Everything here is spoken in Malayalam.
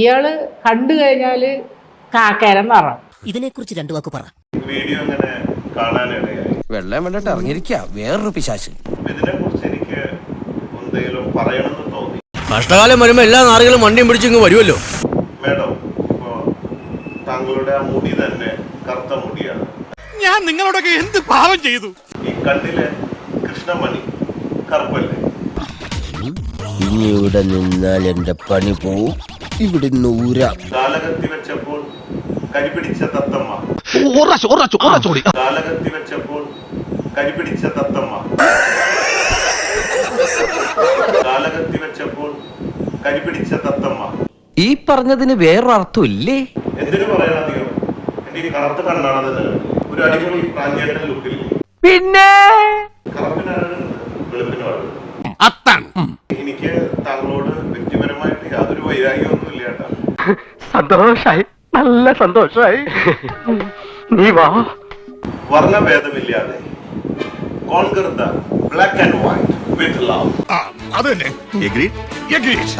ഇയാൾ കണ്ടു കഴിഞ്ഞാൽ കാക്കേരം നിറം ഇതിനെക്കുറിച്ച് രണ്ടു വാക്ക് പറ. വീഡിയോ അങ്ങനെ കാണാനിടയായി. വെള്ളം വേണ്ടിട്ട് ഇറങ്ങിയിരിക്കുക വേറൊരു പിശാശ്. ഇതിനെ കുറിച്ച് എനിക്ക് എന്തെങ്കിലും പറയണമെന്ന് തോന്നി. കഷ്ടകാലം വരുമ്പോ എല്ലാ നാറുകളും വണ്ടിയും പിടിച്ചിങ്ങ് വരുമല്ലോ മേഡം ഇപ്പോ താങ്കളുടെ ആ മുടി തന്നെ കറുത്ത മുടിയാണ്. ഞാൻ നിങ്ങളോടൊക്കെ എന്ത് പാവം ചെയ്തു? ഈ കണ്ണിലെ കൃഷ്ണമണി കറുപ്പല്ലേ? ഇനി ഇവിടെ നിന്നാൽ എന്റെ പണി പോവും. ഇവിടെ നൂരാം കാലകത്തി വെച്ചപ്പോൾ കരിപിടിച്ച തത്തമ്മ. കാലകത്തി വെച്ചപ്പോൾ കരിപിടിച്ച തത്തമ്മ. കാലകത്തി വെച്ചപ്പോൾ കരിപിടിച്ച തത്തമ്മ. ഈ പറഞ്ഞതിന് വേറൊരർത്ഥമില്ലേ? എന്തിനു പറയണം അധികം എന്റെ ഈ കറുത്ത കണ്ണാണ് അതിന് ഒരു അടിപൊളി പ്രാഞ്ചേട്ടൻ ലുക്കിൽ പിന്നെ? കറുപ്പിനാണ് വെളുപ്പിനാണ് അത്താണ് എനിക്ക് താങ്കളോട് വ്യക്തിപരമായിട്ട് യാതൊരു കേട്ടാ സന്തോഷായി. നല്ല സന്തോഷായി. നീ വാ. വർണഭേദമില്ലാതെ conquer the black and white with love അത് തന്നെ. Agreed agreed